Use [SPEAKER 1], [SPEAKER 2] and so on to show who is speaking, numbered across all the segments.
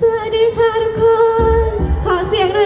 [SPEAKER 1] สวัสดีค่ะทุกคน ขอเสียงหน่อย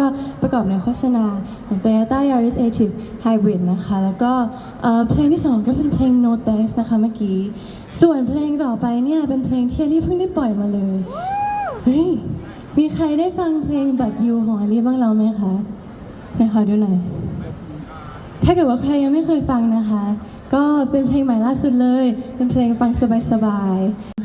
[SPEAKER 2] ก็
[SPEAKER 1] ประกอบในโฆษณาของ Toyota Yaris Active Hybrid นะคะ แล้วก็เพลงที่ 2 ก็เป็นเพลง No Thanks นะคะเมื่อกี้ ส่วนเพลงต่อไปเนี่ยเป็นเพลงที่อลี่เพิ่งได้ปล่อยมาเลยเฮ้ยมีใครได้ฟังเพลงบัตรยูของอลี่บ้างเราไหมคะไหนขอดูหน่อยถ้าเกิดว่าใครยังไม่เคยฟังนะคะ ก็เป็นเพลงใหม่ล่าสุดเลย เป็นเพลงฟังสบายๆ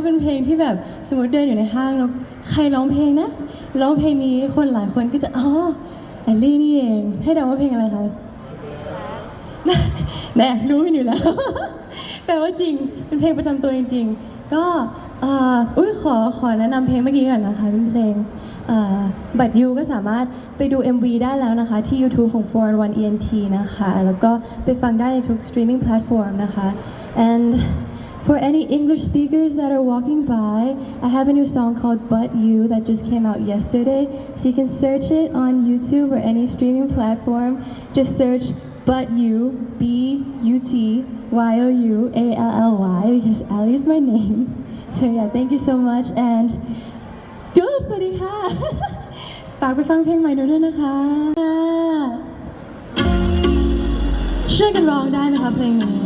[SPEAKER 1] ว่าเป็นเพลงที่แบบสมมติเดินอยู่ในห้างแล้วใครร้องเพลงนะร้องเพลงนี้คนหลายคนก็จะอ๋อแอลลี่นี่เอง ให้เดาว่าเพลงอะไรคะแน่รู้กันอยู่แล้วแปลว่าจริงเป็นเพลงประจำตัวจริง ๆ ก็เอ่ออุ้ยขอขอแนะนำเพลงเมื่อกี้ก่อนนะคะเป็นเพลงบัตรยูก็สามารถไปดู MV ได้แล้วนะคะ ที่ YouTube ของ4 1 ENT นะคะ แล้วก็ไปฟังได้ในทุก streaming platform นะคะ and For any English speakers that are walking by, I have a new song called But You that just came out yesterday. So you can search it on YouTube or any streaming platform. Just search But You, B U T Y O U A L L Y, because Ali is my name. So yeah, thank you so much. And ดูสวัสดีค่ะ ฝากไปฟังเพลงใหม่ด้วยนะคะ ช่วยกันร้องได้ไหมคะเพลงนี้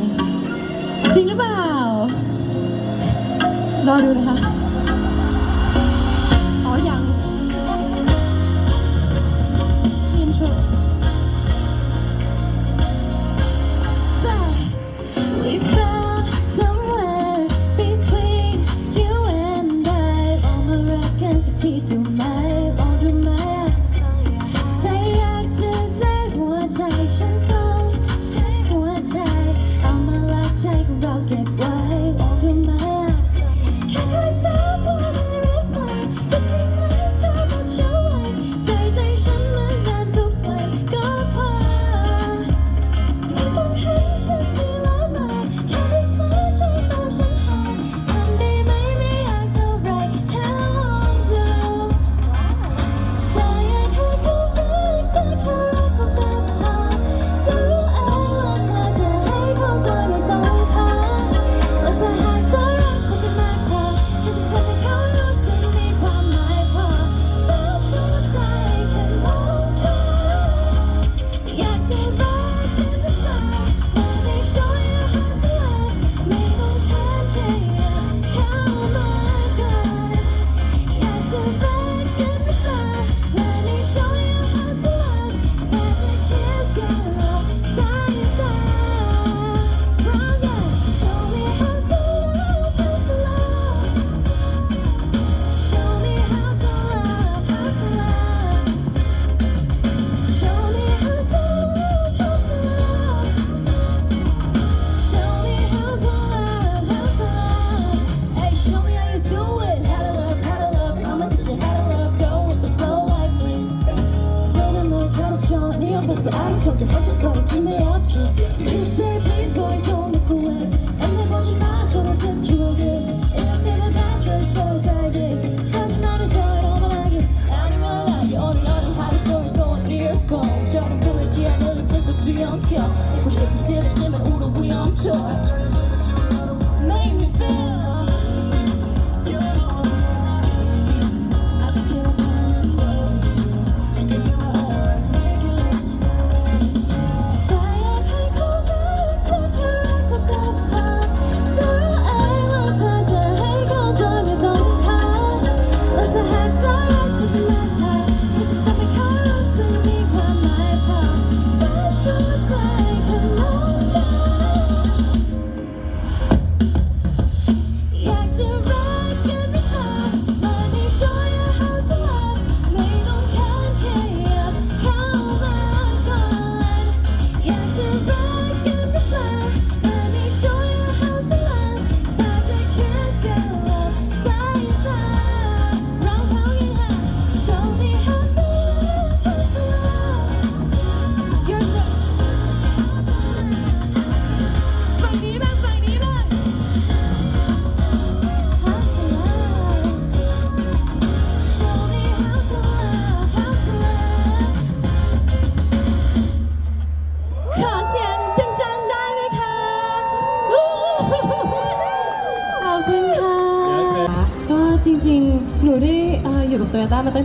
[SPEAKER 1] จริงหรือเปล่า รอดูนะคะ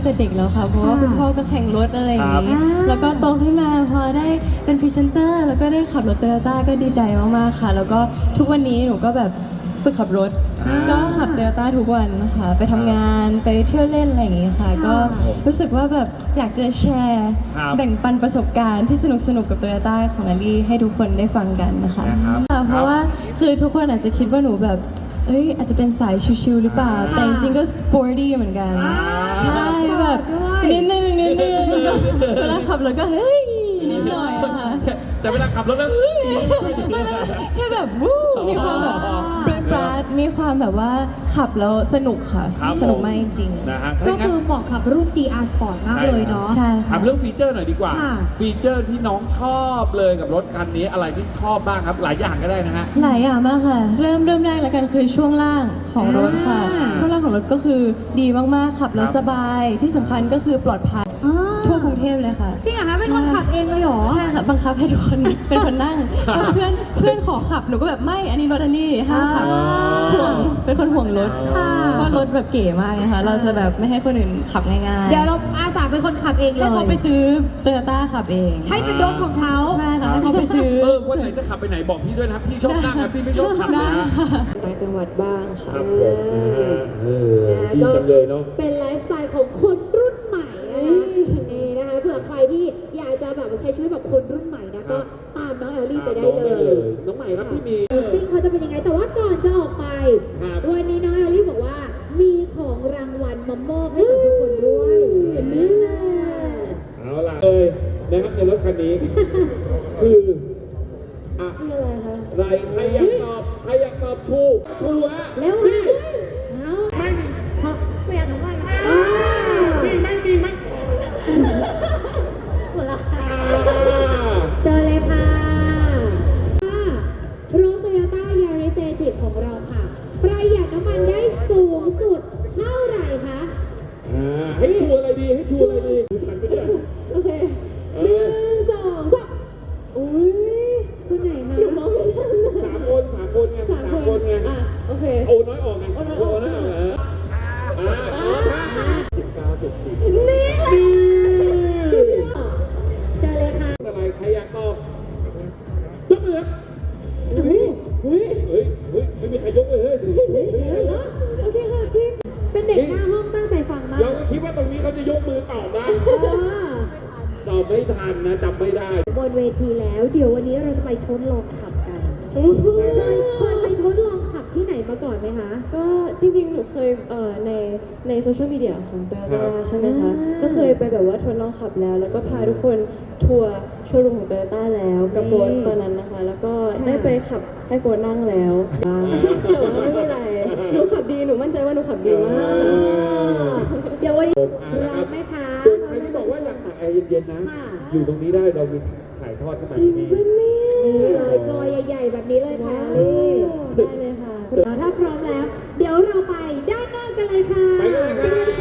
[SPEAKER 3] งแต่เด็กแล้วค่ะ เพราะว่าคุณพ่อก็แข่งรถอะไรอย่างนี้ แล้วก็โตขึ้นมาพอได้เป็นพรีเซนเตอร์ แล้วก็ได้ขับรถโตโยต้าก็ดีใจมากๆค่ะ แล้วก็ทุกวันนี้หนูก็แบบฝึกขับรถ ก็ขับโตโยต้าทุกวันนะคะไปทำงานไปเที่ยวเล่นอะไรอย่างนี้ค่ะ ก็รู้สึกว่าแบบอยากจะแชร์
[SPEAKER 4] ครับ
[SPEAKER 2] แบ่งปันประสบการณ์ที่สนุกสนุกๆกับโตโยต้าของอลี่ให้ทุกคนได้ฟังกันนะคะ
[SPEAKER 4] นะครับ
[SPEAKER 2] ค่ะเพราะว่าคือทุกคนอาจจะคิดว่าหนูแบบ เอ้ยอาจจะเป็นสายชิวๆหรือเปล่า แต่จริงๆก็สปอร์ตี้เหมือนกันใช่แบบนิดนึงนิดนึงเวลาขับรถก็เฮ้ยนิดหน่อยค่ะ
[SPEAKER 4] แต่เวลาขับรถแล้วเฮ้ย
[SPEAKER 2] ไม่ไม่แค่แบบวู้มีความแบบปราดปราด มีความแบบว่าขับแล้วสนุกค่ะ
[SPEAKER 4] ครับ
[SPEAKER 2] สนุกมากจริง
[SPEAKER 4] นะฮะ
[SPEAKER 5] ก็
[SPEAKER 4] ถ้างั้น
[SPEAKER 5] คือเหมาะกับรุ่น GR Sport มากเลยเนาะ
[SPEAKER 2] ๆใช่
[SPEAKER 4] ถา
[SPEAKER 2] ค่ะ
[SPEAKER 4] มเรื่องฟีเจอร์หน่อยดีกว่า
[SPEAKER 5] ค่ะ
[SPEAKER 4] ฟีเจอร์ที่น้องชอบเลยกับรถคันนี้อะไรที่ชอบบ้างครับ หลายอย่างก็ได้นะฮะ
[SPEAKER 2] หลายอย่างมากค่ะ เริ่มเริ่มแรกแล้วกันคือช่วงล่างของรถค่ะ
[SPEAKER 5] อ่า
[SPEAKER 2] ช่วงล่างของรถก็คือดีมากๆขับแล้ว
[SPEAKER 4] ครับ
[SPEAKER 2] สบายที่สำคัญก็คือปลอดภัย
[SPEAKER 5] อ่า
[SPEAKER 2] ทั่วกรุง เทพเลยค่ะ
[SPEAKER 5] จริงเหรอคะเป็นคนขับเองเลยเหรอ
[SPEAKER 2] ใช่ค่ะบังคับให้ทุกคนเป็นคนนั่งเพราะเพื่อนเพื่อนขอขับหนูก็แบบไม่อันนี้รถอลี่ห้ามขับ
[SPEAKER 5] อ่า
[SPEAKER 2] ห่วงเป็นคนห่วงรถ
[SPEAKER 5] ค่ะ
[SPEAKER 2] เพราะรถแบบเก๋มากนะคะเราจะแบบไม่ให้คนอื่นขับง่ายๆ
[SPEAKER 5] เดี๋ยวเราอาสาเป็นคนขับเองเล
[SPEAKER 2] ให้
[SPEAKER 5] ย
[SPEAKER 2] เขาไปซื้อโตโยต้าขับเอง
[SPEAKER 5] ให้เป็นรถของเขา
[SPEAKER 2] ใช่ค่ะให้เขาไปซื้อ
[SPEAKER 4] เออวันไหนจะขับไปไหนบอกพี่ด้วยนะครับพี่ชอบนั่งนะพี่ไม่ชอบขับนะฮะ
[SPEAKER 2] ต่างจังหวัดบ้างค่ะ
[SPEAKER 4] ครับผมนะฮะเออดีจังเลยเนาะ
[SPEAKER 5] เป็นไลฟ์สไตล์ของคน ก็ตามน้องแอลลี่ไปได้
[SPEAKER 4] น้อง
[SPEAKER 5] เล
[SPEAKER 4] ได้
[SPEAKER 5] ย
[SPEAKER 4] เลย น้องใหม่ครับพี่มี
[SPEAKER 5] ซิ่งเขาจะเป็นยังไง แต่ว่าก่อนจะออกไป
[SPEAKER 4] ครับ
[SPEAKER 5] วันนี้น้องแอลลี่บอกว่า มีของรางวัลมามอบให้กับทุกคนด้วยเห็นไหม
[SPEAKER 4] เอาล่ะเลยนะครับในรถคันนี้ คืออะ
[SPEAKER 2] คืออะไรคะ
[SPEAKER 4] ไรใครอยากตอบใครอยากตอบชูชูฮะ
[SPEAKER 5] แล้ว
[SPEAKER 4] นี่
[SPEAKER 5] เอา
[SPEAKER 4] ไม่มี
[SPEAKER 5] เพราะไม่อยากทำอะไร
[SPEAKER 4] มีไหมมีไหม
[SPEAKER 5] หม
[SPEAKER 4] ให้ชูอะไรดีให้ชูอะไรดีทันไปด้วย
[SPEAKER 5] โอเค คะ
[SPEAKER 4] ก็จริ
[SPEAKER 5] ง
[SPEAKER 2] ๆ หนูเคยเอ่อในในโซเชียลมีเดียของโตโยต้าใช่ไหมคะก็เคยไปแบบว่าทดลองขับแล้ว แล้วก็พาทุกคนทัวร์โชว์รูมของโตโยต้าแล้วกับโฟนตอนนั้นนะคะ แล้วก็ได้ไปขับให้โฟนนั่งแล้วแต่ว่าไม่เป็นไร หนูขับดี หนูมั่นใจว่าหนูขับดีมาก
[SPEAKER 5] เดี๋ยววันนี้ราไหมคะ
[SPEAKER 4] ใครที่บอกว่าอยากถ่ายไอเย็นๆนะอยู่ตรงนี้ได้เรามีถ่าย
[SPEAKER 5] ทอดเข้ามา
[SPEAKER 2] จริง
[SPEAKER 5] นี่
[SPEAKER 2] ปะเนี่ย
[SPEAKER 4] เลยจอใหญ่ ๆ แบบนี้เลยค่ะลี่
[SPEAKER 2] ได้แลย
[SPEAKER 4] ถ้าพร้อมแล้ว เดี๋ยวเราไปด้านนอกกันเลยค่ะ
[SPEAKER 5] ไปเลยครั